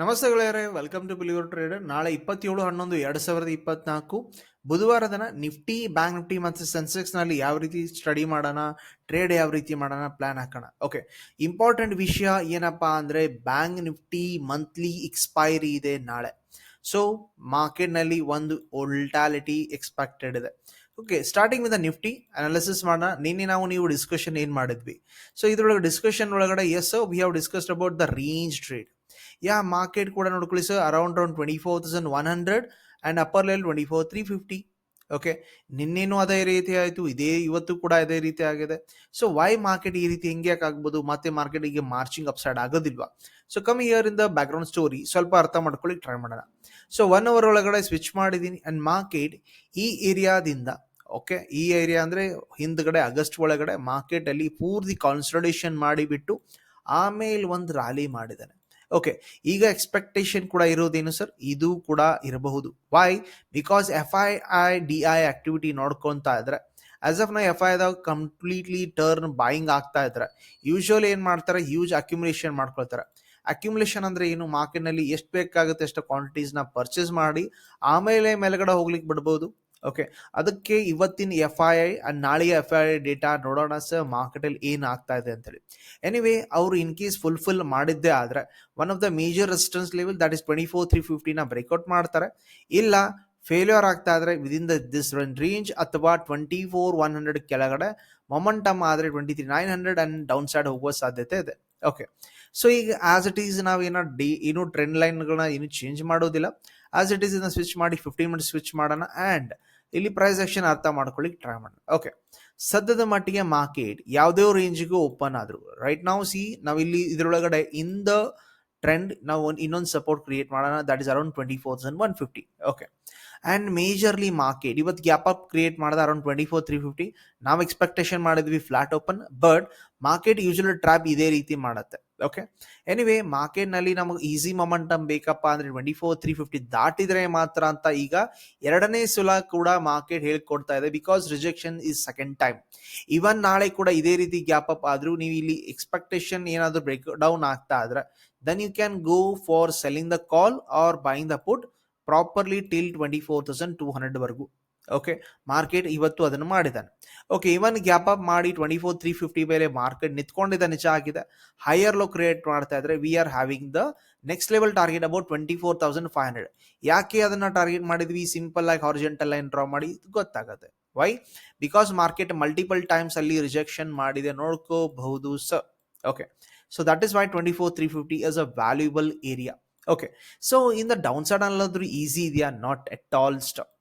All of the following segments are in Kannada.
ನಮಸ್ತೆ ಗೆಳೆಯರೆ ವೆಲ್ಕಮ್ ಟು ಬಿಲಿವರ್ ಟ್ರೇಡರ್ ನಾಳೆ ಇಪ್ಪತ್ತೇಳು, ಹನ್ನೊಂದು, ಎರಡು ಸಾವಿರದ ಇಪ್ಪತ್ನಾಲ್ಕು. ಬುಧವಾರ ದಿನ ನಿಫ್ಟಿ ಬ್ಯಾಂಕ್ ನಿಫ್ಟಿ ಮತ್ತು ಸೆನ್ಸೆಕ್ಸ್ನಲ್ಲಿ ಯಾವ ರೀತಿ ಸ್ಟಡಿ ಮಾಡೋಣ ಟ್ರೇಡ್ ಯಾವ ರೀತಿ ಮಾಡೋಣ ಪ್ಲಾನ್ ಹಾಕೋಣ. ಓಕೆ ಇಂಪಾರ್ಟೆಂಟ್ ವಿಷಯ ಏನಪ್ಪಾ ಅಂದ್ರೆ ಬ್ಯಾಂಕ್ ನಿಫ್ಟಿ ಮಂತ್ಲಿ ಎಕ್ಸ್ಪೈರಿ ಇದೆ ನಾಳೆ. ಸೊ ಮಾರ್ಕೆಟ್ನಲ್ಲಿ ಒಂದು ಒಲ್ಟಾಲಿಟಿ ಎಕ್ಸ್ಪೆಕ್ಟೆಡ್ ಇದೆ. Okay starting with Nifty analysis ಮಾಡೋಣ. ನಿನ್ನೆ ನಾವು ನೀವು ಡಿಸ್ಕಷನ್ ಏನು ಮಾಡಿದ್ವಿ? ಸೊ ಇದ್ರೊಳಗೆ ಡಿಸ್ಕಷನ್ ಒಳಗಡೆ as we have discussed about the range trade yeah market ಕೂಡ ನೋಡ್ಕೊಳ್ಳಿ sir around around twenty four thousand one hundred and upper level twenty four three fifty okay ನಿನ್ನೇನು ಅದೇ ರೀತಿ ಆಯಿತು ಇದೇ ಇವತ್ತು ಕೂಡ ಅದೇ ರೀತಿ ಆಗಿದೆ ಸೊ ವೈ ಮಾರ್ಕೆಟ್ ಈ ರೀತಿ ಹೆಂಗೆ ಯಾಕೆ ಆಗ್ಬೋದು ಮತ್ತೆ ಮಾರ್ಕೆಟಿಗೆ ಮಾರ್ಚಿಂಗ್ ಅಪ್ಸೈಡ್ ಆಗೋದಿಲ್ವಾ ಸೊ ಕಮ್ ಇಯರ್ ಇಂದ ಬ್ಯಾಕ್ಗ್ರೌಂಡ್ ಸ್ಟೋರಿ ಸ್ವಲ್ಪ ಅರ್ಥ ಮಾಡ್ಕೊಳ್ಳಿ ಟ್ರೈ ಮಾಡೋಣ ಸೊ ಒನ್ ಅವರ್ ಒಳಗಡೆ ಸ್ವಿಚ್ ಮಾಡಿದ್ದೀನಿ ಆ್ಯಂಡ್ ಮಾರ್ಕೆಟ್ ಈ ಏರಿಯಾದಿಂದ ಓಕೆ ಈ ಏರಿಯಾ ಅಂದರೆ ಹಿಂದ್ಗಡೆ ಆಗಸ್ಟ್ ಒಳಗಡೆ ಮಾರ್ಕೆಟಲ್ಲಿ ಪೂರ್ತಿ ಕಾನ್ಸಲ್ಟೇಷನ್ ಮಾಡಿಬಿಟ್ಟು ಆಮೇಲೆ ಒಂದು ರ್ಯಾಲಿ ಮಾಡಿದ್ದಾನೆ ಓಕೆ ಈಗ ಎಕ್ಸ್ಪೆಕ್ಟೇಷನ್ ಕೂಡ ಇರೋದೇನು ಸರ್ ಇದು ಕೂಡ ಇರಬಹುದು. Why because F I I D I activity ನೋಡ್ಕೊತಾ ಇದ್ರೆ ಆಸ್ ಆಫ್ನ ಎಫ್ ಐದಾಗ ಕಂಪ್ಲೀಟ್ಲಿ ಟರ್ನ್ ಬಾಯಿಂಗ್ ಆಗ್ತಾ ಇದ್ರೆ ಯೂಶುವಲಿ ಏನು ಮಾಡ್ತಾರೆ? ಹ್ಯೂಜ್ ಅಕ್ಯುಮುಲೇಷನ್ ಮಾಡ್ಕೊಳ್ತಾರೆ. ಅಕ್ಯುಮುಲೇಷನ್ ಅಂದ್ರೆ ಏನು? ಮಾರ್ಕೆಟ್ನಲ್ಲಿ ಎಷ್ಟು ಬೇಕಾಗುತ್ತೆ ಅಷ್ಟು ಕ್ವಾಂಟಿಟೀಸ್ನ ಪರ್ಚೇಸ್ ಮಾಡಿ, ಆಮೇಲೆ ಮೇಲ್ಗಡೆ ಹೋಗ್ಲಿಕ್ಕೆ ಬಿಡ್ಬೋದು. ಓಕೆ ಅದಕ್ಕೆ ಇವತ್ತಿನ ಎಫ್ ಐ ಐ ಅಂಡ್ ನಾಳೆಯ ಎಫ್ ಐ ಐ ಡೇಟಾ ನೋಡೋಣ ಸರ್ ಮಾರ್ಕೆಟಲ್ಲಿ ಏನು ಆಗ್ತಾ ಇದೆ ಅಂತೇಳಿ. ಎನಿವೇ ಅವರು ಇನ್ ಕೇಸ್ ಫುಲ್ಫಿಲ್ ಮಾಡಿದ್ದೇ ಆದರೆ one of the major resistance level that is twenty four three ಫಿಫ್ಟಿನ breakout ಮಾಡ್ತಾರೆ. ಇಲ್ಲ ಫೇಲ್ಯೂರ್ ಆಗ್ತಾ ಇದ್ರೆ ವಿದಿನ್ ದ ದಿಸ್ ರೇಂಜ್ ಅಥವಾ ಟ್ವೆಂಟಿ ಫೋರ್ ಒನ್ ಹಂಡ್ರೆಡ್ ಕೆಳಗಡೆ ಮೊಮೆಂಟಮ್ ಆದರೆ twenty three nine hundred and down side ಹೋಗುವ ಸಾಧ್ಯತೆ ಇದೆ. ಓಕೆ ಸೊ ಈಗ ಆಸ್ ಇಟ್ ಈಸ್ ನಾವು ಏನೋ ಡಿ, ಏನು ಟ್ರೆಂಡ್ ಲೈನ್ಗಳನ್ನ ಏನು ಚೇಂಜ್ ಮಾಡೋದಿಲ್ಲ. ಆಸ್ ಇಟ್ ಈಸ್ ಇದನ್ನ ಸ್ವಿಚ್ ಮಾಡಿ ಫಿಫ್ಟೀನ್ ಮಿನಿಟ್ಸ್ ಸ್ವಿಚ್ ಮಾಡೋಣ. ಆ್ಯಂಡ್ ಇಲ್ಲಿ ಪ್ರೈಸ್ ಆಕ್ಷನ್ ಅರ್ಥ ಮಾಡ್ಕೊಳ್ಳಿಕ್ಕೆ ಟ್ರೈ ಮಾಡೋಣ. ಓಕೆ ಸದ್ಯದ ಮಟ್ಟಿಗೆ ಮಾರ್ಕೆಟ್ ಯಾವುದೇ ರೇಂಜ್ಗೂ ಓಪನ್ ಆದ್ರು. ರೈಟ್ ನಾವು ಸಿ ನಾವಿಲ್ಲಿ ಇದರೊಳಗಡೆ ಇನ್ ದ ಟ್ರೆಂಡ್ ನಾವು ಒಂದು ಇನ್ನೊಂದು ಸಪೋರ್ಟ್ ಕ್ರಿಯೇಟ್ ಮಾಡೋಣ. That is around twenty four thousand one fifty okay and majorly market ಇವತ್ತು ಗ್ಯಾಪ್ ಅಪ್ ಕ್ರಿಯೇಟ್ ಮಾಡಿದ around twenty four three fifty ನಾವು ಎಕ್ಸ್ಪೆಕ್ಟೇಷನ್ ಮಾಡಿದ್ವಿ flat open but market usual trap ಇದೇ ರೀತಿ ಮಾಡುತ್ತೆ. ಓಕೆ ಎನಿವೇ ಮಾರ್ಕೆಟ್ನಲ್ಲಿ ನಮಗೆ ಈಸಿ ಮೊಮೆಂಟಮ್ ಬೇಕಪ್ಪ ಅಂದ್ರೆ ಟ್ವೆಂಟಿ ಫೋರ್ ತ್ರೀ ಫಿಫ್ಟಿ ದಾಟಿದ್ರೆ ಮಾತ್ರ ಅಂತ ಈಗ ಎರಡನೇ ಸುಲ ಕೂಡ ಮಾರ್ಕೆಟ್ ಹೇಳ್ಕೊಡ್ತಾ ಇದೆ because rejection is second time even ನಾಳೆ ಕೂಡ ಇದೇ ರೀತಿ ಗ್ಯಾಪ್ ಅಪ್ ಆದ್ರೂ ನೀವು ಇಲ್ಲಿ ಎಕ್ಸ್ಪೆಕ್ಟೇಷನ್ ಏನಾದರೂ ಬ್ರೇಕ್ ಡೌನ್ ಆಗ್ತಾ ಇದ್ರೆ then you can go for selling the call or buying the put properly till twenty four thousand two hundred ವರೆಗೂ. ಓಕೆ ಮಾರ್ಕೆಟ್ ಇವತ್ತು ಅದನ್ನು ಮಾಡಿದ್ದಾನೆ ಓಕೆ ಇವನ್ ಗ್ಯಾಪ್ ಅಪ್ ಮಾಡಿ ಟ್ವೆಂಟಿ ಫೋರ್ ತ್ರೀ ಫಿಫ್ಟಿ ಮೇಲೆ ಮಾರ್ಕೆಟ್ ನಿಂತ್ಕೊಂಡಿದ್ದ ನಿಜ ಆಗಿದೆ ಹೈಯರ್ ಲೋ ಕ್ರಿಯೇಟ್ ಮಾಡ್ತಾ ಇದ್ರೆ we are having the next level target about twenty four thousand five hundred ಯಾಕೆ ಅದನ್ನ ಟಾರ್ಗೆಟ್ ಮಾಡಿದ್ವಿ? ಸಿಂಪಲ್ ಆಗಿ ಹಾರಿಜೆಂಟಲ್ ಲೈನ್ ಡ್ರಾ ಮಾಡಿ ಗೊತ್ತಾಗುತ್ತೆ. Why because market multiple times ಅಲ್ಲಿ ರಿಜೆಕ್ಷನ್ ಮಾಡಿದೆ, ನೋಡ್ಕೋಬಹುದು ಸ okay so that is why twenty four three fifty is a valuable area okay so in the down side ಅನ್ನೋದ್ರೂ easy ಇದೆಯಾ? Not at all stop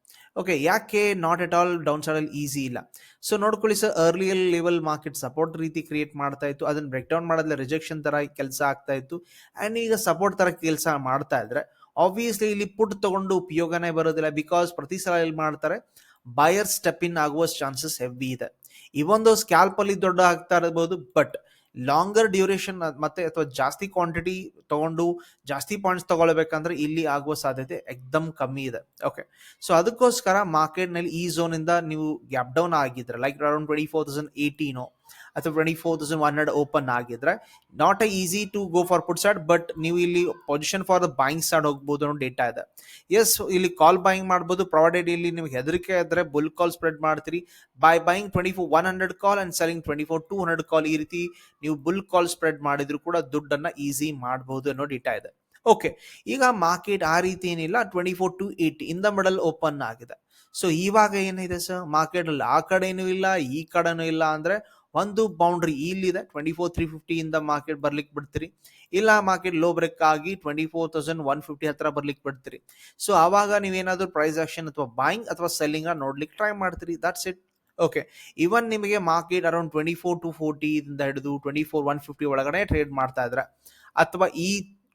okay ಯಾಕೆ ನಾಟ್ ಎಟ್ ಆಲ್ ಡೌನ್ ಅಲ್ಲಿ ಈಸಿ ಇಲ್ಲ? ಸೊ ನೋಡ್ಕೊಳ್ಳಿ sir earlier level market support ರೀತಿ ಕ್ರಿಯೇಟ್ ಮಾಡ್ತಾ ಇತ್ತು. ಅದನ್ನ ಬ್ರೇಕ್ ಡೌನ್ ಮಾಡಿದ್ರೆ ರಿಜೆಕ್ಷನ್ ತರ ಕೆಲಸ ಆಗ್ತಾ ಇತ್ತು. ಅಂಡ್ ಈಗ ಸಪೋರ್ಟ್ ತರ ಕೆಲಸ ಮಾಡ್ತಾ ಇದ್ರೆ ಆಬ್ವಿಯಸ್ಲಿ ಇಲ್ಲಿ ಪುಟ್ ತಗೊಂಡು ಉಪಯೋಗನೇ ಬರೋದಿಲ್ಲ ಬಿಕಾಸ್ ಪ್ರತಿ ಸಲ ಇಲ್ಲಿ ಮಾಡ್ತಾರೆ ಬಯರ್ ಸ್ಟೆಪ್ ಇನ್ ಆಗುವ ಚಾನ್ಸಸ್ ಹೆವಿ ಇದೆ. ಇವೊಂದು ಸ್ಕ್ಯಾಲ್ಪ್ ಅಲ್ಲಿ ದೊಡ್ಡ ಆಗ್ತಾ ಇರಬಹುದು ಬಟ್ ಲಾಂಗರ್ ಡ್ಯೂರೇಷನ್ ಮತ್ತೆ ಅಥವಾ ಜಾಸ್ತಿ ಕ್ವಾಂಟಿಟಿ ತಗೊಂಡು ಜಾಸ್ತಿ ಪಾಯಿಂಟ್ಸ್ ತಗೊಳ್ಬೇಕಂದ್ರೆ ಇಲ್ಲಿ ಆಗುವ ಸಾಧ್ಯತೆ ಎಕ್ದಮ್ ಕಮ್ಮಿ ಇದೆ. ಓಕೆ ಸೊ ಅದಕ್ಕೋಸ್ಕರ ಮಾರ್ಕೆಟ್ನಲ್ಲಿ ಈ ಝೋನ್ ಇಂದ ನೀವು ಗ್ಯಾಪ್ ಡೌನ್ ಆಗಿದ್ರೆ like around twenty four thousand eighteen ಅಥವಾ twenty four thousand one hundred open ಆಗಿದ್ರೆ not a easy to go for put side but ನೀವು ಇಲ್ಲಿ position for the buying start ಹೋಗ್ಬೋದು ಅನ್ನೋ ಡೇಟಾ ಇದೆ. ಎಸ್ ಇಲ್ಲಿ ಕಾಲ್ ಬಾಯಿಂಗ್ ಮಾಡ್ಬೋದು. ಪ್ರೊವೈಡೆಡ್ ಇಲ್ಲಿ ನಿಮ್ಗೆ ಹೆದರಿಕೆ ಇದ್ರೆ ಬುಲ್ ಕಾಲ್ ಸ್ಪ್ರೆಡ್ ಮಾಡ್ತೀರಿ. By buying twenty four one hundred call and selling twenty four two hundred call ಈ ರೀತಿ ನೀವು ಬುಲ್ ಕಾಲ್ ಸ್ಪ್ರೆಡ್ ಮಾಡಿದ್ರು ಕೂಡ ದುಡ್ಡನ್ನ ಈಸಿ ಮಾಡಬಹುದು ಅನ್ನೋ ಡೇಟಾ ಇದೆ. ಓಕೆ ಈಗ ಮಾರ್ಕೆಟ್ ಆ ರೀತಿ ಏನಿಲ್ಲ ಟ್ವೆಂಟಿ ಫೋರ್ ಟು ಏಯ್ಟಿ ಇಂದ ಮಿಡಲ್ ಓಪನ್ ಆಗಿದೆ. ಸೊ ಇವಾಗ ಏನಿದೆ ಸರ್ ಮಾರ್ಕೆಟ್ ಅಲ್ಲಿ ಆ ಕಡೆನೂ ಇಲ್ಲ, ಈ ಕಡೆನೂ ಇಲ್ಲ ಅಂದ್ರೆ ಒಂದು ಬೌಂಡ್ರಿ ಇಲ್ಲಿದೆ. ಟ್ವೆಂಟಿ ಫೋರ್ ತ್ರೀ ಫಿಫ್ಟಿ ಇಂದ ಮಾರ್ಕೆಟ್ ಬರ್ಲಿಕ್ಕೆ ಬಿಡ್ತೀರಿ. ಇಲ್ಲ ಮಾರ್ಕೆಟ್ ಲೋ ಬ್ರೇಕ್ ಆಗಿ twenty four thousand one fifty ಹತ್ರ ಬರ್ಲಿಕ್ಕೆ ಬಿಡ್ತೀರಿ. ಸೊ ಆವಾಗ ನೀವೇನಾದ್ರೂ ಪ್ರೈಸ್ ಆಕ್ಷನ್ ಅಥವಾ ಬಾಯಿಂಗ್ ಅಥವಾ ಸೆಲ್ಲಿಂಗ್ ನೋಡ್ಲಿಕ್ಕೆ ಟ್ರೈ ಮಾಡ್ತೀರಿ. ದಟ್ಸ್ ಇಟ್ ಓಕೆ ಇವನ್ ನಿಮಗೆ market around twenty four two forty ಇಂದ ಹಿಡಿದು ಟ್ವೆಂಟಿ ಫೋರ್ ಒನ್ ಫಿಫ್ಟಿ ಒಳಗಡೆ ಟ್ರೇಡ್ ಮಾಡ್ತಾ ಇದ್ರೆ, ಅಥವಾ ಈ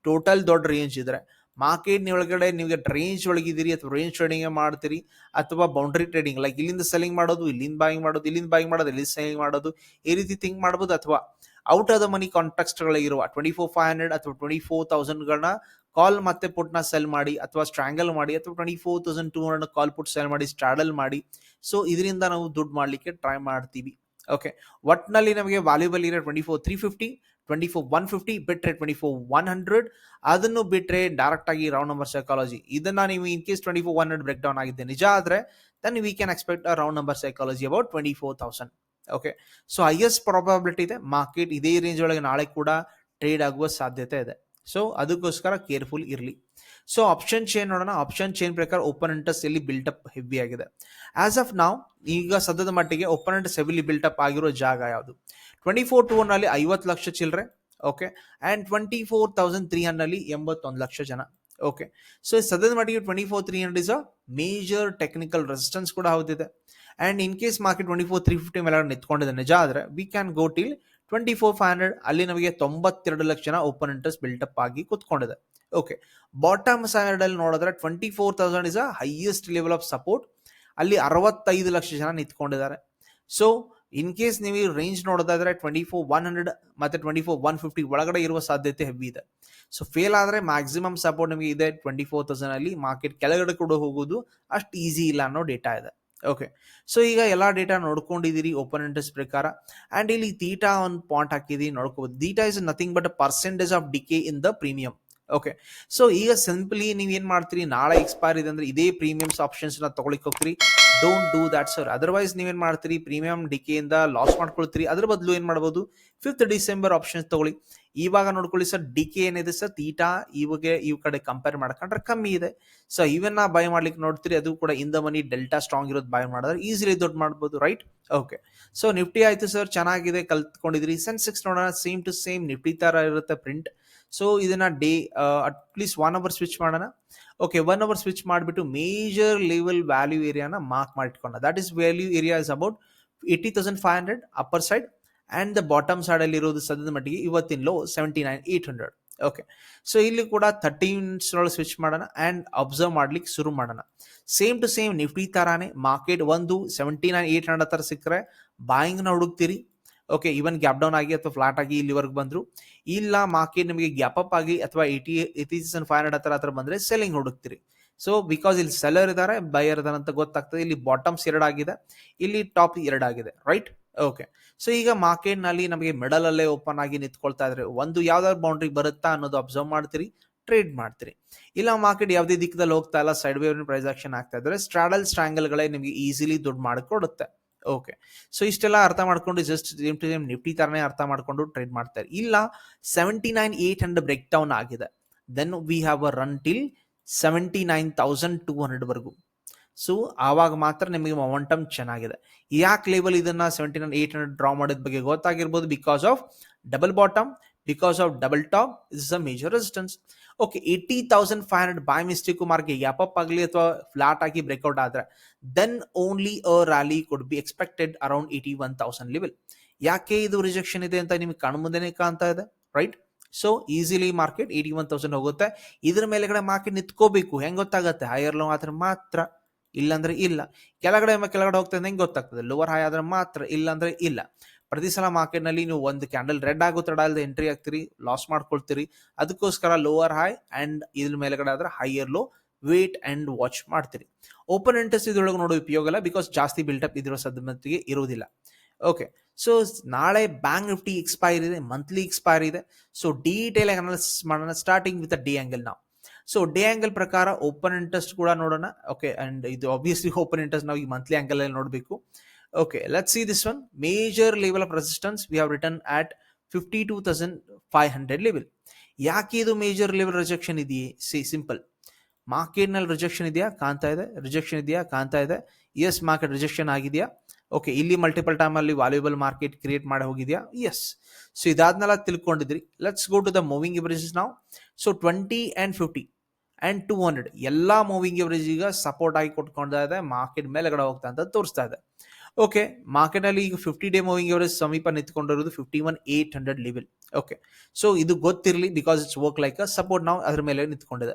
ಟೋಟಲ್ ದೊಡ್ಡ ರೇಂಜ್ ಇದ್ರೆ ಮಾರ್ಕೆಟ್ ಒಳಗಡೆ ನಿಮಗೆ ರೇಂಜ್ ಒಳಗಿದ್ದೀರಿ ಅಥವಾ ರೇಂಜ್ ಟ್ರೇಡಿಂಗ್ ಮಾಡ್ತೀರಿ ಅಥವಾ ಬೌಂಡ್ರಿ ಟ್ರೇಡಿಂಗ್ ಲೈಕ್ ಇಲ್ಲಿಂದ ಸೆಲ್ಲಿಂಗ್ ಮಾಡೋದು, ಇಲ್ಲಿಂದ ಬಾಯಿಂಗ್ ಮಾಡೋದು, ಇಲ್ಲಿಂದ ಬಾಯಿಂಗ್ ಮಾಡೋದು, ಇಲ್ಲಿಂದ ಸೆಲ್ಲಿಂಗ್ ಮಾಡೋದು, ಈ ರೀತಿ ಥಿಂಕ್ ಮಾಡ್ಬೋದು ಅಥವಾ ಔಟ್ ಆಫ್ ದ ಮನಿ ಕಾಂಟ್ರಾಕ್ಟ್ಗಳಿರುವ ಟ್ವೆಂಟಿ ಫೋರ್ ಫೈವ್ ಹಂಡ್ರೆಡ್ ಅಥವಾ ಟ್ವೆಂಟಿ ಫೋರ್ ತೌಸಂಡ್ಗಳನ್ನ ಕಾಲ್ ಮತ್ತೆ ಪುಟ್ನ ಸೆಲ್ ಮಾಡಿ ಅಥವಾ ಸ್ಟ್ರಾಂಗಲ್ ಮಾಡಿ ಅಥವಾ twenty four thousand two hundred call put sell ಮಾಡಿ ಸ್ಟ್ರಾಡಲ್ ಮಾಡಿ. ಸೊ ಇದರಿಂದ ನಾವು ದುಡ್ಡು ಮಾಡಲಿಕ್ಕೆ ಟ್ರೈ ಮಾಡ್ತೀವಿ. ಓಕೆ ಒಟ್ನಲ್ಲಿ ನಮಗೆ ವ್ಯಾಲ್ಯೂಬಲ್ ಇರೋ twenty four three fifty twenty four one fifty ಬಿಟ್ರೆ ಟ್ವೆಂಟಿ ಫೋರ್ ಒನ್ ಹಂಡ್ರೆಡ್ ಅದನ್ನು ಬಿಟ್ರೆ ಡೈರೆಕ್ಟ್ ಆಗಿ ರೌಂಡ್ ನಂಬರ್ ಸೈಕಾಲಜಿ ಇದನ್ನ ನೀವು in case twenty four one hundred break down ಆಗಿದೆ ನಿಜ ಆದ್ರೆ then we can expect a round number psychology about twenty four thousand okay so highest probability ಇದೆ. ಮಾರ್ಕೆಟ್ ಇದೇ ರೇಂಜ್ ಒಳಗೆ ನಾಳೆ ಕೂಡ ಟ್ರೇಡ್ ಆಗುವ ಸಾಧ್ಯತೆ ಇದೆ. ಸೊ ಅದಕ್ಕೋಸ್ಕರ ಕೇರ್ಫುಲ್ ಇರಲಿ. ಸೊ ಆಪ್ಷನ್ ಚೇನ್ ನೋಡೋಣ. ಆಪ್ಷನ್ ಚೇನ್ ಪ್ರಕಾರ ಓಪನ್ ಇಂಟ್ರೆಸ್ಟ್ ಇಲ್ಲಿ ಅಪ್ ಹೆವಿ ಆಗಿದೆ. ಆಸ್ ಆಫ್ ನಾವು ಈಗ ಸದ್ಯದ ಮಟ್ಟಿಗೆ ಓಪನ್ ಇಂಟ್ರೆಸ್ಟ್ ಹೆವಿಲಿ ಅಪ್ ಆಗಿರೋ ಜಾಗ ಯಾವುದು? ಟ್ವೆಂಟಿ ಫೋರ್ ಟು ಒನ್ ಅಲ್ಲಿ ಐವತ್ತು ಲಕ್ಷ ಚಿಲ್ಲರೆ okay and twenty four thousand three ಹಂಡ್ರಲ್ಲಿ ಎಂಬತ್ತೊಂದು ಲಕ್ಷ ಜನ ಓಕೆ ಸೊ ಸದ್ಯದ ಮಟ್ಟಿಗೆ twenty four three hundred is a major technical resistance ಕೂಡ ಹೌದಿದೆ. And in case market twenty four three fifty ಮೇಲೆ ನಿಂತ್ಕೊಂಡಿದೆ ನಿಜ ಆದರೆ we can go till twenty four five hundred ಅಲ್ಲಿ ನಮಗೆ ತೊಂಬತ್ತೆರಡು ಲಕ್ಷ ಜನ ಓಪನ್ ಇಂಟ್ರೆಸ್ಟ್ ಬಿಲ್ಟಪ್ ಆಗಿ ಕುತ್ಕೊಂಡಿದೆ ಓಕೆ ಬಾಟಮ್ ಸೈಡ್ ಅಲ್ಲಿ ನೋಡಿದ್ರೆ twenty four thousand is a highest level of support ಅಲ್ಲಿ ಅರವತ್ತೈದು ಲಕ್ಷ ಜನ ನಿಂತ್ಕೊಂಡಿದ್ದಾರೆ. ಸೊ ಇನ್ ಕೇಸ್ ನೀವು ರೇಂಜ್ ನೋಡೋದಾದ್ರೆ ಟ್ವೆಂಟಿ ಫೋರ್ ಒನ್ ಹಂಡ್ರೆಡ್ ಮತ್ತೆ ಟ್ವೆಂಟಿ ಫೋರ್ ಒನ್ ಫಿಫ್ಟಿ ಒಳಗಡೆ ಇರುವ ಸಾಧ್ಯತೆ ಹೆವಿ ಇದೆ. ಸೊ ಫೇಲ್ ಆದರೆ ಮ್ಯಾಕ್ಸಿಮಮ್ ಸಪೋರ್ಟ್ ನಿಮಗೆ ಇದೆ. ಟ್ವೆಂಟಿ ಫೋರ್ ತೌಸಂಡ್ ಅಲ್ಲಿ ಮಾರ್ಕೆಟ್ ಕೆಳಗಡೆ ಕೂಡ ಹೋಗೋದು ಅಷ್ಟು ಈಸಿ ಇಲ್ಲ ಅನ್ನೋ ಡೇಟಾ ಇದೆ. ಓಕೆ ಸೊ ಈಗ ಎಲ್ಲ ಡೇಟಾ ನೋಡ್ಕೊಂಡಿದ್ದೀರಿ ಓಪನ್ ಇಂಟ್ರೆಸ್ಟ್ ಪ್ರಕಾರ. ಆ್ಯಂಡ್ ಇಲ್ಲಿ ತೀಟಾ ಒಂದು ಪಾಯಿಂಟ್ ಹಾಕಿದೀನಿ ನೋಡ್ಕೋಬೋದು. Theta is nothing but percentage of decay in the premium okay so ಈಗ ಸಿಂಪ್ಲಿ ನೀವು ಏನು ಮಾಡ್ತೀರಿ? ನಾಳೆ ಎಕ್ಸ್ಪೈರ್ ಇದೆ ಅಂದ್ರೆ ಇದೇ ಪ್ರೀಮಿಯಮ್ಸ್ ಆಪ್ಷನ್ಸ್ನ ತಗೊಳಿಕ್ ಹೋಗ್ತೀರಿ. Don't do that sir otherwise ನೀವೇನು ಮಾಡ್ತೀರಿ? ಪ್ರೀಮಿಯಂ ಡಿಕೆಯಿಂದ ಲಾಸ್ ಮಾಡ್ಕೊಳ್ತೀರಿ. ಅದ್ರ ಬದಲು ಏನು ಮಾಡ್ಬೋದು? ಫಿಫ್ತ್ ಡಿಸೆಂಬರ್ ಆಪ್ಷನ್ಸ್ ತಗೊಳ್ಳಿ. ಇವಾಗ ನೋಡ್ಕೊಳ್ಳಿ ಸರ್ ಡಿ ಕೆ ಏನಿದೆ ಸರ್ ತೀಟಾ ಇವಾಗ ಇವ್ ಕಡೆ ಕಂಪೇರ್ ಮಾಡ್ಕೊಂಡ್ರೆ ಕಮ್ಮಿ ಇದೆ. ಸೊ ಇವನ್ನ ಬೈ ಮಾಡ್ಲಿಕ್ಕೆ ನೋಡ್ತೀರಿ, ಅದು ಕೂಡ ಇಂದ ಮನಿ ಡೆಲ್ಟಾ ಸ್ಟ್ರಾಂಗ್ ಇರೋದು ಬೈ ಮಾಡಿದ್ರೆ ಈಸಿಲಿ ದೊಡ್ಡ ಮಾಡ್ಬೋದು ರೈಟ್ ಓಕೆ ಸೊ ನಿಫ್ಟಿ ಆಯ್ತು ಸರ್ ಚೆನ್ನಾಗಿದೆ ಕಲ್ತ್ಕೊಂಡಿದ್ರಿ ಸೆನ್ಸೆಕ್ಸ್ ನೋಡೋಣ ಸೇಮ್ ಟು ಸೇಮ್ ನಿಫ್ಟಿ ತರ ಇರುತ್ತೆ ಪ್ರಿಂಟ್ ಸೊ ಇದನ್ನ day at least one hour switch ಮಾಡೋಣ. ಓಕೆ ಒನ್ ಅವರ್ ಸ್ವಿಚ್ ಮಾಡಿಬಿಟ್ಟು ಮೇಜರ್ ಲೆವೆಲ್ ವ್ಯಾಲ್ಯೂ ಏರಿಯಾನ mark ಮಾಡಿಟ್ಕೊಂಡ that is value area is about eighty thousand five hundred upper side and the bottom ಸೈಡಲ್ಲಿ ಇರೋದು ಸದ್ಯದ ಮಟ್ಟಿಗೆ ಇವತ್ತಿನ low seventy nine eight hundred okay so ಇಲ್ಲಿ ಕೂಡ ತರ್ಟಿ ಮಿನಿಟ್ಸ್ನೊಳಗೆ ಸ್ವಿಚ್ ಮಾಡೋಣ ಆ್ಯಂಡ್ ಅಬ್ಸರ್ವ್ ಮಾಡ್ಲಿಕ್ಕೆ ಶುರು ಮಾಡೋಣ. ಸೇಮ್ ಟು ಸೇಮ್ ನಿಫ್ಟಿ ಥರಾನೇ ಮಾರ್ಕೆಟ್ ಒಂದು ಸೆವೆಂಟಿ ನೈನ್ ಏಯ್ಟ್ ಹಂಡ್ರೆಡ್ ಥರ ಸಿಕ್ಕರೆ ಬಾಯಿಂಗ್ನ ಹುಡುಕ್ತೀರಿ ಓಕೆ ಇವನ್ ಗ್ಯಾಪ್ ಡೌನ್ ಆಗಿ ಅಥವಾ ಫ್ಲಾಟ್ ಆಗಿ ಇಲ್ಲಿವರೆಗೆ ಬಂದ್ರು. ಇಲ್ಲ, ಮಾರ್ಕೆಟ್ ನಿಮಗೆ ಗ್ಯಾಪ್ ಅಪ್ ಆಗಿ ಅಥವಾ eighty eighty thousand five hundred ಹತ್ರ ಹತ್ರ ಬಂದ್ರೆ ಸೆಲ್ಲಿಂಗ್ ಹುಡುಕ್ತೀರಿ. ಸೊ ಬಿಕಾಸ್ ಇಲ್ಲಿ ಸೆಲ್ಲರ್ ಇದ್ದಾರೆ ಬೈಯರ್ ಇದಾರೆ ಅಂತ ಗೊತ್ತಾಗ್ತದೆ. ಇಲ್ಲಿ ಬಾಟಮ್ಸ್ ಎರಡಾಗಿದೆ ಇಲ್ಲಿ ಟಾಪ್ ಎರಡಾಗಿದೆ ರೈಟ್ ಓಕೆ ಸೊ ಈಗ ಮಾರ್ಕೆಟ್ನಲ್ಲಿ ನಮಗೆ ಮಿಡಲ್ ಅಲ್ಲೇ ಓಪನ್ ಆಗಿ ನಿಂತ್ಕೊಳ್ತಾ ಇದ್ರೆ ಒಂದು ಯಾವ್ದಾದ್ರು ಬೌಂಡ್ರಿ ಬರುತ್ತಾ ಅನ್ನೋದು ಅಬ್ಸರ್ವ್ ಮಾಡ್ತೀರಿ ಟ್ರೇಡ್ ಮಾಡ್ತೀರಿ. ಇಲ್ಲ ಮಾರ್ಕೆಟ್ ಯಾವುದೇ ದಿಕ್ಕದಲ್ಲಿ ಹೋಗ್ತಾ ಇಲ್ಲ ಸೈಡ್ ವೇವ್ ಪ್ರೈಸ್ ಆಕ್ಷನ್ ಆಗ್ತಾ ಇದ್ರೆ ಸ್ಟ್ರಾಡಲ್ ಸ್ಟ್ರಾಂಗಲ್ಗಳೇ ನಿಮಗೆ ಈಸಿಲಿ ದುಡ್ಡು ಮಾಡಿಕೊಡುತ್ತೆ. ಓಕೆ ಸೊ ಇಷ್ಟೆಲ್ಲ ಅರ್ಥ ಮಾಡ್ಕೊಂಡು just same to same Nifty ತರನೇ ಅರ್ಥ ಮಾಡ್ಕೊಂಡು ಟ್ರೇಡ್ ಮಾಡ್ತಾರೆ ಇಲ್ಲ seventy nine eight hundred break down ಆಗಿದೆ then we have a run till seventy nine thousand two ಹಂಡ್ರೆಡ್ವರೆಗೂ so ಆವಾಗ ಮಾತ್ರ ನಿಮಗೆ ಮೊಮೆಂಟಮ್ ಚೆನ್ನಾಗಿದೆ. ಯಾಕೆ ಲೇಬಲ್ ಇದನ್ನ seventy nine eight hundred draw ಮಾಡೋದ್ ಬಗ್ಗೆ ಗೊತ್ತಾಗಿರ್ಬೋದು because of double bottom because of double top is a major resistance okay eighty thousand five hundred by mistake ಮಾರ್ಗೆ gap ಆಗಲಿ ಅಥವಾ ಫ್ಲಾಟ್ ಆಗಿ ಬ್ರೇಕ್ಔಟ್ ಆದ್ರೆ then only a rally could be expected around eighty one thousand level ಯಾಕೆ ಇದು ರಿಜೆಕ್ಷನ್ ಇದೆ ಅಂತ ನಿಮಗೆ ಕಣ್ಮುಂದೆನೆ ಕಾಣ್ತಾ ಇದೆ right so easily market eighty one thousand ಹೋಗುತ್ತೆ ಇದ್ರ ಮೇಲೆಗಡೆ ಮಾರ್ಕೆಟ್ ನಿಂತ್ಕೋಬೇಕು ಹೆಂಗ್ ಗೊತ್ತಾಗುತ್ತೆ ಹೈಯರ್ ಲೋ ಆದ್ರೆ ಮಾತ್ರ ಇಲ್ಲಾಂದ್ರೆ ಇಲ್ಲ ಕೆಳಗಡೆ ಕೆಳಗಡೆ ಹೋಗ್ತದೆ ಹೆಂಗ್ ಗೊತ್ತಾಗ್ತದೆ ಲೋವರ್ ಹೈ ಆದ್ರೆ ಮಾತ್ರ ಇಲ್ಲಾಂದ್ರೆ ಇಲ್ಲ ಪ್ರತಿ ಸಲ ಮಾರ್ಕೆಟ್ನಲ್ಲಿ ನೀವು ಒಂದು ಕ್ಯಾಂಡಲ್ ರೆಡ್ ಆಗೋ ತಡ ಅಲ್ಲದೆ ಎಂಟ್ರಿ ಆಗ್ತೀರಿ ಲಾಸ್ ಮಾಡ್ಕೊಳ್ತೀರಿ. ಅದಕ್ಕೋಸ್ಕರ ಲೋವರ್ ಹೈ ಅಂಡ್ ಇದ್ರ ಮೇಲೆಗಡೆ ಆದ್ರೆ higher low wait and watch ಮಾಡ್ತೀರಿ. ಓಪನ್ ಇಂಟ್ರೆಸ್ಟ್ ಇದ್ರೊಳಗೆ ನೋಡೋ ಉಪಯೋಗ ಇಲ್ಲ ಬಿಕಾಸ್ ಜಾಸ್ತಿ ಬಿಲ್ಟಪ್ ಇದ್ರ ಸದ್ಮತಿಗೆ ಇರೋದಿಲ್ಲ ಓಕೆ ಸೊ ನಾಳೆ ಬ್ಯಾಂಕ್ ನಿಫ್ಟಿ ಎಕ್ಸ್ಪೈರ್ ಇದೆ ಮಂತ್ಲಿ ಎಕ್ಸ್ಪೈರ್ ಇದೆ. ಸೊ ಡೀಟೇಲ್ ಆಗಿ ಅನಾಲಿಸಿಸ್ ಮಾಡೋಣ ಸ್ಟಾರ್ಟಿಂಗ್ ವಿತ್ ಡಿ ಆಂಗಲ್ ನಾವು ಸೊ ಡೇ ಆಂಗಲ್ ಪ್ರಕಾರ ಓಪನ್ ಇಂಟ್ರೆಸ್ಟ್ ಕೂಡ ನೋಡೋಣ. ಓಕೆ ಅಂಡ್ ಇದು ಆಬ್ವಿಯಸ್ಲಿ ಓಪನ್ ಇಂಟ್ರೆಸ್ಟ್ ನಾವು ಈ ಮಂತ್ಲಿ ಆಂಗಲ್ ಅಲ್ಲಿ ನೋಡಬೇಕು. One major level of resistance we have return at fifty two thousand five hundred level ಯಾಕೆ ಇದು ಮೇಜರ್ ಲೆವೆಲ್ ರಿಜೆಕ್ಷನ್ ಇದೆಯೇ? ಸಿ ಸಿಂಪಲ್ ಮಾರ್ಕೆಟ್ನಲ್ಲಿ ರಿಜೆಕ್ಷನ್ ಇದೆಯಾ? ಕಾಣ್ತಾ ಇದೆ. ರಿಜೆಕ್ಷನ್ ಇದೆಯಾ? ಕಾಣ್ತಾ ಇದೆ. ಎಸ್ ಮಾರ್ಕೆಟ್ ರಿಜೆಕ್ಷನ್ ಆಗಿದೆಯಾ? ಓಕೆ ಇಲ್ಲಿ ಮಲ್ಟಿಪಲ್ ಟೈಮಲ್ಲಿ ವಾಲ್ಯೂಬಲ್ ಮಾರ್ಕೆಟ್ ಕ್ರಿಯೇಟ್ ಮಾಡಿ ಹೋಗಿದೆಯಾ? ಎಸ್ ಸೊ ಇದಾದ್ಮೇಲೆ ತಿಳ್ಕೊಂಡಿದ್ರಿ. Let's go to the moving averages ನಾವು so twenty and fifty and two hundred ಎಲ್ಲ ಮೂವಿಂಗ್ ಎವರೇಜ್ ಈಗ ಸಪೋರ್ಟ್ ಆಗಿ ಕೊಟ್ಕೊಂಡ್ತಾ ಇದೆ. ಮಾರ್ಕೆಟ್ ಮೇಲೆಗಡೆ ಹೋಗ್ತಾ ಅಂತ ತೋರಿಸ್ತಾ ಇದೆ. ಓಕೆ ಮಾರ್ಕೆಟಲ್ಲಿ ಈಗ ಫಿಫ್ಟಿ ಡೇ ಮೂವಿಂಗ್ ಅವರೇಜ್ ಸಮೀಪ ನಿಂತ್ಕೊಂಡಿರೋದು fifty one eight hundred level okay so ಇದು ಗೊತ್ತಿರಲಿ because it's work like support ನಾವು ಅದ್ರ ಮೇಲೆ ನಿಂತ್ಕೊಂಡಿದೆ.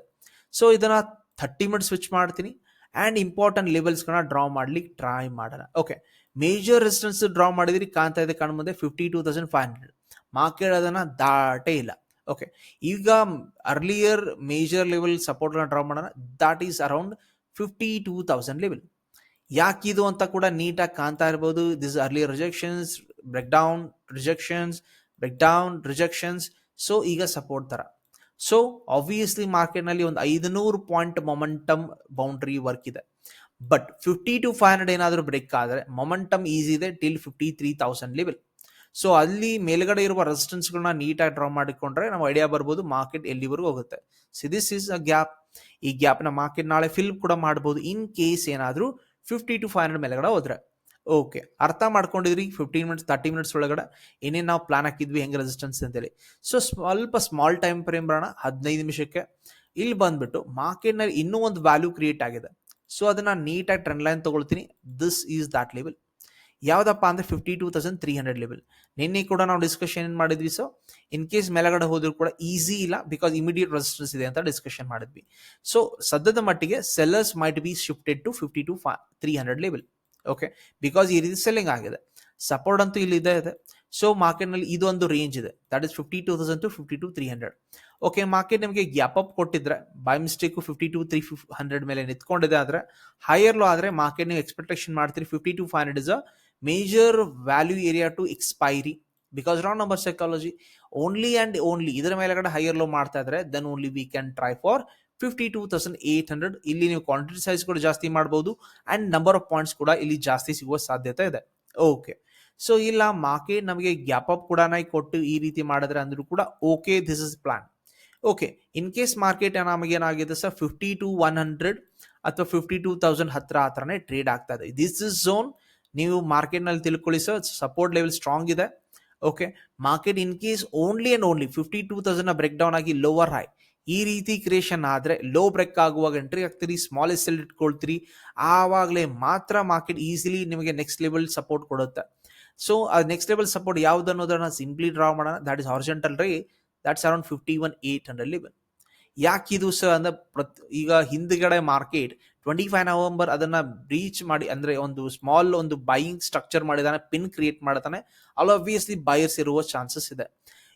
ಸೊ ಇದನ್ನ ಥರ್ಟಿ ಮಿನಿಟ್ ಸ್ವಿಚ್ ಮಾಡ್ತೀನಿ ಆ್ಯಂಡ್ ಇಂಪಾರ್ಟೆಂಟ್ ಲೆವೆಲ್ಸ್ಗಳನ್ನ ಡ್ರಾ ಮಾಡ್ಲಿಕ್ಕೆ ಟ್ರೈ ಮಾಡೋಣ. ಓಕೆ ಮೇಜರ್ ರೆಸಿಸ್ಟೆನ್ಸ್ ಡ್ರಾ ಮಾಡಿದ್ರಿ, ಕಾಣ್ತಾ ಇದೆ ಮುಂದೆ fifty two thousand five hundred market ಅದನ್ನ ದಾಟೇ ಇಲ್ಲ. ಓಕೆ ಈಗ ಅರ್ಲಿಯರ್ ಮೇಜರ್ ಲೆವೆಲ್ ಸಪೋರ್ಟ್ನ ಡ್ರಾ ಮಾಡೋಣ that is around fifty two thousand level ಯಾಕಿದು ಅಂತ ಕೂಡ ನೀಟಾಗಿ ಕಾಣ್ತಾ ಇರ್ಬೋದು. This early rejections break down rejections break down rejections so ಈಗ ಸಪೋರ್ಟ್ ತರ. ಸೊ ಆಬ್ವಿಯಸ್ಲಿ ಮಾರ್ಕೆಟ್ನಲ್ಲಿ ಒಂದು ಐದುನೂರು ಪಾಯಿಂಟ್ ಮೊಮೆಂಟಮ್ ಬೌಂಡ್ರಿ ವರ್ಕ್ ಇದೆ. But fifty two five hundred ಏನಾದರೂ ಬ್ರೇಕ್ ಆದರೆ ಮೊಮೆಂಟಮ್ ಈಸಿ ಇದೆ till fifty three thousand level so ಅಲ್ಲಿ ಮೇಲ್ಗಡೆ ಇರುವ ರೆಸಿಸ್ಟೆನ್ಸ್ಗಳನ್ನ ನೀಟಾಗಿ ಡ್ರಾ ಮಾಡಿಕೊಂಡ್ರೆ ನಾವು ಐಡಿಯಾ ಬರ್ಬೋದು ಮಾರ್ಕೆಟ್ ಎಲ್ಲಿವರೆಗೂ ಹೋಗುತ್ತೆ. See this is a gap ಈ ಗ್ಯಾಪ್ನ ಮಾರ್ಕೆಟ್ ನಾಳೆ ಫಿಲ್ ಕೂಡ ಮಾಡ್ಬೋದು ಇನ್ ಕೇಸ್ ಏನಾದರೂ ಫಿಫ್ಟಿ ಟು ಫೈವ್ ಹಂಡ್ರೆಡ್ ಮೇಲೆಗಡೆ ಹೋದ್ರೆ. ಓಕೆ ಅರ್ಥ ಮಾಡ್ಕೊಂಡಿದ್ರಿ? ಫಿಫ್ಟೀನ್ ಮಿನಿಟ್ಸ್ ತರ್ಟಿ ಮಿನಿಟ್ಸ್ ಒಳಗಡೆ. ಏನೇನು ನಾವು ಪ್ಲಾನ್ ಹಾಕಿದ್ವಿ, ಹೆಂಗೆ ರೆಸಿಸ್ಟೆನ್ಸ್ ಅಂತೇಳಿ. ಸೊ ಸ್ವಲ್ಪ ಸ್ಮಾಲ್ ಟೈಮ್ ಫ್ರೇಮ್ ಬರೋಣ, ಹದಿನೈದು ನಿಮಿಷಕ್ಕೆ. ಇಲ್ಲಿ ಬಂದ್ಬಿಟ್ಟು ಮಾರ್ಕೆಟ್ನಲ್ಲಿ ಇನ್ನೂ ಒಂದು ವ್ಯಾಲ್ಯೂ ಕ್ರಿಯೇಟ್ ಆಗಿದೆ. ಸೊ ಅದನ್ನು ನೀಟಾಗಿ ಟ್ರೆಂಡ್ ಲೈನ್ ತೊಗೊಳ್ತೀನಿ. ದಿಸ್ ಈಸ್ ದಾಟ್ ಲೆವೆಲ್ ಯಾವುದಪ್ಪ ಅಂದರೆ fifty two thousand three hundred level ನಿನ್ನೆ ಕೂಡ ನಾವು ಡಿಸ್ಕಷನ್ ಏನು ಮಾಡಿದ್ವಿ ಸೊ ಇನ್ ಕೇಸ್ ಮೇಲಗಡೆ ಹೋದ್ರು ಕೂಡ ಈಸಿ ಇಲ್ಲ ಬಿಕಾಸ್ ಇಮಿಡಿಯೇಟ್ ರೆಸಿಸ್ಟೆನ್ಸ್ ಇದೆ ಅಂತ ಡಿಸ್ಕಷನ್ ಮಾಡಿದ್ವಿ. ಸೊ ಸದ್ಯದ ಮಟ್ಟಿಗೆ sellers might be shifted to fifty two ಫಾ three hundred level okay because ಈ ರೀತಿ ಸೆಲ್ಲಿಂಗ್ ಆಗಿದೆ. ಸಪೋರ್ಟ್ ಅಂತೂ ಇಲ್ಲಿ ಇದೆ ಇದೆ ಸೊ ಮಾರ್ಕೆಟ್ನಲ್ಲಿ ಇದೊಂದು ರೇಂಜ್ ಇದೆ. That is fifty two thousand to fifty two three hundred okay market ನಿಮಗೆ ಗ್ಯಾಪ್ ಅಪ್ ಕೊಟ್ಟಿದ್ರೆ by mistake fifty two three hundred ಮೇಲೆ ನಿಂತ್ಕೊಂಡಿದೆ ಆದರೆ ಹೈಯರ್ ಲೋ ಆದರೆ ಮಾರ್ಕೆಟ್ ನೀವು ಎಕ್ಸ್ಪೆಕ್ಟೇಷನ್ ಮಾಡ್ತೀರಿ fifty two five hundred is a major value area to expiry because round number psychology only and only ಇದರ ಮೇಲೆಗಡೆ ಹೈಯರ್ ಲೋ ಮಾಡ್ತಾ ಇದ್ರೆ then only we can try for fifty two thousand eight hundred ಇಲ್ಲಿ ನೀವು ಕ್ವಾಂಟಿಟಿ ಸೈಜ್ ಕೂಡ ಜಾಸ್ತಿ ಮಾಡ್ಬೋದು ಆ್ಯಂಡ್ ನಂಬರ್ ಆಫ್ ಪಾಯಿಂಟ್ಸ್ ಕೂಡ ಇಲ್ಲಿ ಜಾಸ್ತಿ ಸಿಗುವ ಸಾಧ್ಯತೆ ಇದೆ. ಓಕೆ ಸೊ ಇಲ್ಲ ಮಾರ್ಕೆಟ್ ನಮಗೆ ಗ್ಯಾಪ್ ಅಪ್ ಕೂಡ ಕೊಟ್ಟು ಈ ರೀತಿ ಮಾಡಿದ್ರೆ ಅಂದ್ರೂ ಕೂಡ okay this is plan okay in case market ನಮಗೇನಾಗಿದೆ sir fifty two one hundred ಅಥವಾ ಫಿಫ್ಟಿ ಟೂ ತೌಸಂಡ್ ಹತ್ರ ಹತ್ರನೇ ಟ್ರೇಡ್ ಆಗ್ತಾ ಇದೆ. ದಿಸ್ ಇಸ್ ಝೋನ್ ನೀವು ಮಾರ್ಕೆಟ್ನಲ್ಲಿ ತಿಳ್ಕೊಳ್ಳಿ ಸರ್ ಸಪೋರ್ಟ್ ಲೆವೆಲ್ ಸ್ಟ್ರಾಂಗ್ ಇದೆ. Okay market in case only and only fifty two thousand break down ಆಗಿ ಲೋವರ್ ಹೈ ಈ ರೀತಿ ಕ್ರಿಯೇಷನ್ ಆದರೆ ಲೋ ಬ್ರೇಕ್ ಆಗುವಾಗ ಎಂಟ್ರಿ ಆಗ್ತೀರಿ ಸ್ಮಾಲ್ ಸೆಲ್ ಇಟ್ಕೊಳ್ತೀರಿ, ಆವಾಗಲೇ ಮಾತ್ರ ಮಾರ್ಕೆಟ್ ಈಸಿಲಿ ನಿಮಗೆ ನೆಕ್ಸ್ಟ್ ಲೆವೆಲ್ ಸಪೋರ್ಟ್ ಕೊಡುತ್ತೆ. ಸೊ ನೆಕ್ಸ್ಟ್ ಲೆವೆಲ್ ಸಪೋರ್ಟ್ ಯಾವ್ದು ಅನ್ನೋದನ್ನ ಸಿಂಪ್ಲಿ ಡ್ರಾ ಮಾಡೋಣ. That is horizontal ray that's around fifty one eight hundred level ಯಾಕೆ ಇದು ಸರ್ ಅಂದ್ರೆ ಪ್ರತಿ, ಈಗ ಹಿಂದ್ಗಡೆ ಮಾರ್ಕೆಟ್ ಟ್ವೆಂಟಿ ಫೈವ್ ನವೆಂಬರ್ ಅದನ್ನ ಬ್ರೀಚ್ ಮಾಡಿ, ಅಂದ್ರೆ ಒಂದು ಸ್ಮಾಲ್ ಒಂದು ಬೈಯಿಂಗ್ ಸ್ಟ್ರಕ್ಚರ್ ಮಾಡಿದಾನೆ ಪಿನ್ ಕ್ರಿಯೇಟ್ ಮಾಡ್ತಾನೆ. ಅಲ್ಲಿ ಅಬ್ವಿಯಸ್ಲಿ ಬೈಯರ್ಸ್ ಇರುವ ಚಾನ್ಸಸ್ ಇದೆ.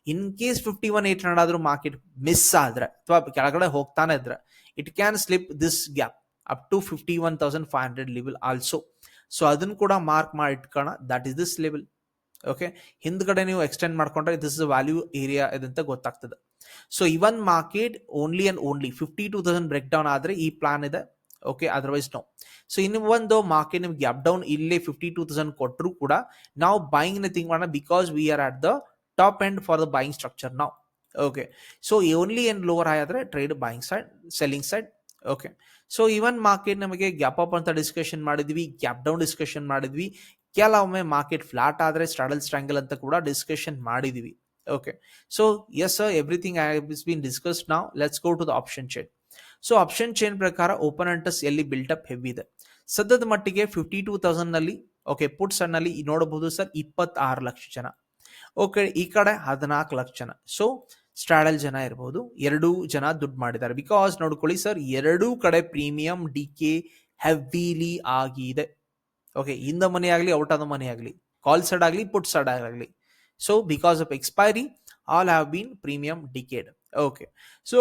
In case fifty one eight hundred ಆದ್ರೂ ಮಾರ್ಕೆಟ್ ಮಿಸ್ ಆದ್ರೆ, ಅಥವಾ ಕೆಳಗಡೆ ಹೋಗ್ತಾನೆ ಇದ್ರೆ it can slip this gap up to fifty one thousand five hundred level also so ಅದನ್ನು ಕೂಡ ಮಾರ್ಕ್ ಮಾಡಿ ಇಟ್ಕೋಣ that is this level okay ಹಿಂದ್ಗಡೆ ನೀವು ಎಕ್ಸ್ಟೆಂಡ್ ಮಾಡ್ಕೊಂಡ್ರೆ ದಿಸ್ ಇಸ್ ವ್ಯಾಲ್ಯೂ ಏರಿಯಾ ಇದಂತ ಗೊತ್ತಾಗ್ತದೆ. So even market only and only fifty two thousand break down ಆದರೆ ಈ ಪ್ಲಾನ್ ಇದೆ. ಓಕೆ ಅದರ್ವೈಸ್ ನೋ ಸೊ ಇನ್ನು ಒಂದು ಮಾರ್ಕೆಟ್ ನಿಮ್ಗೆ ಗ್ಯಾಪ್ ಡೌನ್ ಇಲ್ಲೇ ಫಿಫ್ಟಿ ಟೂ ತೌಸಂಡ್ ಕೊಟ್ಟರು ಕೂಡ ನಾವು ಬೈಯಿಂಗ್ನ ಥಿಂಕ್ ಮಾಡೋಣ because we are at the top end for the buying structure ನಾವು okay so only and lower ಆದರೆ trade buying side selling side okay so even market ನಮಗೆ ಗ್ಯಾಪ್ ಅಪ್ ಅಂತ ಡಿಸ್ಕಷನ್ ಮಾಡಿದ್ವಿ ಗ್ಯಾಪ್ ಡೌನ್ ಡಿಸ್ಕಷನ್ ಮಾಡಿದ್ವಿ. ಕೆಲವೊಮ್ಮೆ ಮಾರ್ಕೆಟ್ ಫ್ಲಾಟ್ ಆದರೆ ಸ್ಟ್ರಾಡಲ್ ಸ್ಟ್ರಾಂಗಲ್ ಅಂತ ಕೂಡ ಡಿಸ್ಕಷನ್ ಮಾಡಿದೀವಿ. Okay so as everything is been discussed ನಾವು let's go to the option chain so option chain ಪ್ರಕಾರ ಓಪನ್ ಅಂಟಸ್ ಎಲ್ಲಿ ಬಿಲ್ಟಪ್ ಹೆವಿ ಇದೆ. ಸದ್ಯದ ಮಟ್ಟಿಗೆ ಫಿಫ್ಟಿ ಟೂ ತೌಸಂಡ್ನಲ್ಲಿ ಓಕೆ ಪುಟ್ಸ್ನಲ್ಲಿ ನೋಡಬಹುದು ಸರ್ ಇಪ್ಪತ್ತಾರು ಲಕ್ಷ ಜನ. ಓಕೆ ಈ ಕಡೆ ಹದಿನಾಲ್ಕು ಲಕ್ಷ ಜನ. ಸೊ ಸ್ಟ್ರಾಡಲ್ ಜನ ಇರಬಹುದು ಎರಡೂ ಜನ ದುಡ್ಡು ಮಾಡಿದ್ದಾರೆ. ಬಿಕಾಸ್ ನೋಡ್ಕೊಳ್ಳಿ ಸರ್ ಎರಡೂ ಕಡೆ ಪ್ರೀಮಿಯಂ ಡಿ ಕೆ ಹೆವಿಲಿ ಆಗಿದೆ ಓಕೆ ಇನ್ ದ ಮನಿ ಆಗಲಿ, ಔಟ್ ಆಫ್ ದ ಮನಿ ಆಗಲಿ ಕಾಲ್ ಸೈಡ್ ಆಗಲಿ ಪುಟ್ ಸೈಡ್ ಆಗಲಿ. So because of expiry all have been premium decayed okay so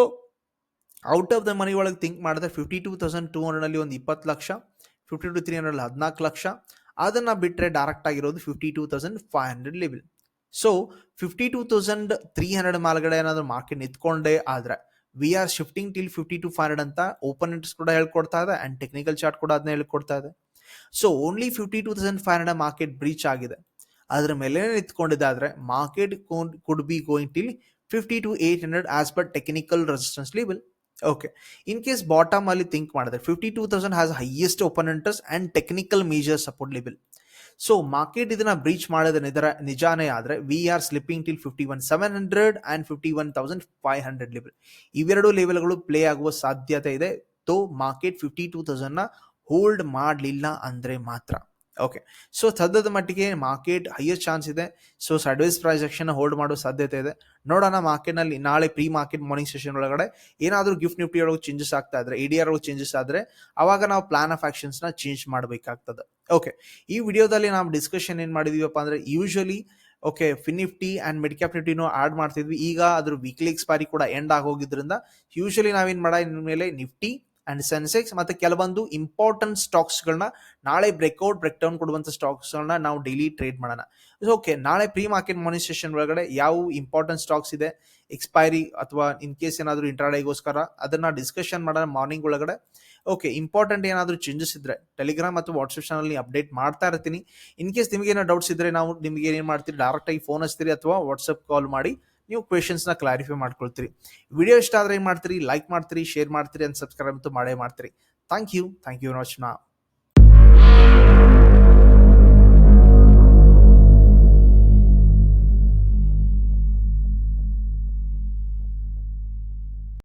out of the money ಒಳಗೆ ಥಿಂಕ್ ಮಾಡಿದ್ರೆ ಫಿಫ್ಟಿ ಟೂ ತೌಸಂಡ್ ಟೂ ಹಂಡ್ರೆಡಲ್ಲಿ ಒಂದು ಇಪ್ಪತ್ತು lakh fifty two three hundred ಹದಿನಾಲ್ಕು ಲಕ್ಷ. ಅದನ್ನು ಬಿಟ್ಟರೆ ಡೈರೆಕ್ಟ್ ಆಗಿರೋದು fifty two thousand five hundred level so fifty two thousand three hundred ಮೇಲ್ಗಡೆ ಏನಾದರೂ ಮಾರ್ಕೆಟ್ ನಿಂತ್ಕೊಂಡೆ ಆದ್ರೆ we are shifting till fifty two five hundred ಅಂತ ಓಪನೆಂಟ್ಸ್ ಕೂಡ ಹೇಳ್ಕೊಡ್ತಾ ಇದೆ ಅಂಡ್ ಟೆಕ್ನಿಕಲ್ ಚಾರ್ಟ್ ಕೂಡ ಅದನ್ನ ಹೇಳ್ಕೊಡ್ತಾ ಇದೆ. So only fifty two thousand five hundred market breach ಆಗಿದೆ. ಅದರ ಮೇಲೆ ನಿಂತ್ಕೊಂಡಿದ್ದಾದ್ರೆ market could be going till fifty two eight hundred as per technical resistance level okay in case bottom ಅಲ್ಲಿ ಥಿಂಕ್ ಮಾಡಿದ್ರೆ fifty two thousand has highest opponents and technical major support level so market ಇದನ್ನ ಬ್ರೀಚ್ ಮಾಡಿದ ನಿಧರ ನಿಜಾನೇ ಆದರೆ we are slipping till fifty one seven hundred and fifty one thousand five hundred level ಇವೆರಡು ಲೆವೆಲ್ಗಳು ಪ್ಲೇ ಆಗುವ ಸಾಧ್ಯತೆ ಇದೆ. ತೋ ಮಾರ್ಕೆಟ್ ಫಿಫ್ಟಿ ಟೂ ತೌಸಂಡ್ನ ಹೋಲ್ಡ್ ಮಾಡಲಿಲ್ಲ ಅಂದರೆ ಮಾತ್ರ. ಓಕೆ ಸೊ ಸದ್ಯದ ಮಟ್ಟಿಗೆ ಮಾರ್ಕೆಟ್ ಹೈಯೆಸ್ಟ್ ಚಾನ್ಸ್ ಇದೆ. So sideways price action hold ಮಾಡೋ ಸಾಧ್ಯತೆ ಇದೆ. ನೋಡೋಣ ಮಾರ್ಕೆಟ್ನಲ್ಲಿ ನಾಳೆ ಪ್ರೀ ಮಾರ್ಕೆಟ್ ಮಾರ್ನಿಂಗ್ ಸೆಷನ್ ಒಳಗಡೆ ಏನಾದರೂ ಗಿಫ್ಟ್ ನಿಫ್ಟಿ ಒಳಗೆ ಚೇಂಜಸ್ ಆಗ್ತಾ ಇದ್ರೆ ಇಡಿ ಒಳಗೆ ಚೇಂಜಸ್ ಆದರೆ ಅವಾಗ ನಾವು ಪ್ಲಾನ್ ಆಫ್ ಆಕ್ಷನ್ಸ್ನ ಚೇಂಜ್ ಮಾಡಬೇಕಾಗ್ತದೆ. ಓಕೆ ಈ ವಿಡಿಯೋದಲ್ಲಿ ನಾವು ಡಿಸ್ಕಷನ್ ಏನು ಮಾಡಿದೀವಪ್ಪ ಅಂದರೆ usually okay FinNifty and mid cap ನಿಫ್ಟಿನೂ add ಮಾಡ್ತಿದ್ವಿ. ಈಗ ಅದ್ರ ವೀಕ್ಲಿ ಎಕ್ಸ್ಪೈರಿ ಕೂಡ ಎಂಡ್ ಆಗೋಗಿದ್ರಿಂದ ಯೂಶಲಿ ನಾವೇನು ಮಾಡ ಮೇಲೆ ನಿಫ್ಟಿ ಅಂಡ್ ಸೆನ್ಸೆಕ್ಸ್ ಮತ್ತೆ ಕೆಲವೊಂದು ಇಂಪಾರ್ಟೆಂಟ್ ಸ್ಟಾಕ್ಸ್ಗಳನ್ನ ನಾಳೆ ಬ್ರೇಕ್ಔಟ್ ಬ್ರೇಕ್ ಡೌನ್ ಕೊಡುವಂಥ ಸ್ಟಾಕ್ಸ್ಗಳನ್ನ ನಾವು ಡೈಲಿ ಟ್ರೇಡ್ ಮಾಡೋಣ. ಓಕೆ ನಾಳೆ ಪ್ರೀ ಮಾರ್ಕೆಟ್ ಮಾರ್ನಿಂಗ್ ಒಳಗಡೆ ಯಾವ ಇಂಪಾರ್ಟೆಂಟ್ ಸ್ಟಾಕ್ಸ್ ಇದೆ? ಎಕ್ಸ್ಪೈರಿ ಅಥವಾ ಇನ್ ಕೇಸ್ ಏನಾದರೂ ಇಂಟ್ರಾಡೇಗೋಸ್ಕರ ಅದನ್ನ ಡಿಸ್ಕಷನ್ ಮಾಡೋಣ ಮಾರ್ನಿಂಗ್ ಒಳಗಡೆ. ಓಕೆ ಇಂಪಾರ್ಟೆಂಟ್ ಏನಾದರೂ ಚೇಂಜಸ್ ಇದ್ರೆ ಟೆಲಿಗ್ರಾಮ್ ಮತ್ತು ವಾಟ್ಸಪ್ ಚಾನಲ್ ಅಪ್ಡೇಟ್ ಮಾಡ್ತಾ ಇರ್ತೀನಿ. ಇನ್ ಕೇಸ್ ನಿಮಗೆ ಏನೋ ಡೌಟ್ಸ್ ಇದ್ರೆ ನಾವು ನಿಮಗೆ ಏನು ಮಾಡ್ತೀರಿ? ಡೈರೆಕ್ಟ್ ಆಗಿ ಫೋನ್ ಹಚ್ತೀರಿ ಅಥವಾ ವಾಟ್ಸಪ್ ಕಾಲ್ ಮಾಡಿ. ನೀವು ಕ್ವೆಶನ್ಸ್ನ ಕ್ಲಾರಿಫೈ ಮಾಡ್ಕೊಳ್ತೀರಿ. ವಿಡಿಯೋ ಇಷ್ಟ ಆದರೆ ಏನು ಮಾಡ್ತೀರಿ? ಲೈಕ್ ಮಾಡ್ತೀರಿ ಶೇರ್ ಮಾಡ್ತೀರಿ ಅಂತ ಸಬ್ಸ್ಕ್ರೈಬ್ ಅಂತೂ ಮಾಡೇ ಮಾಡ್ತೀರಿ. Thank you thank you very much ನಾ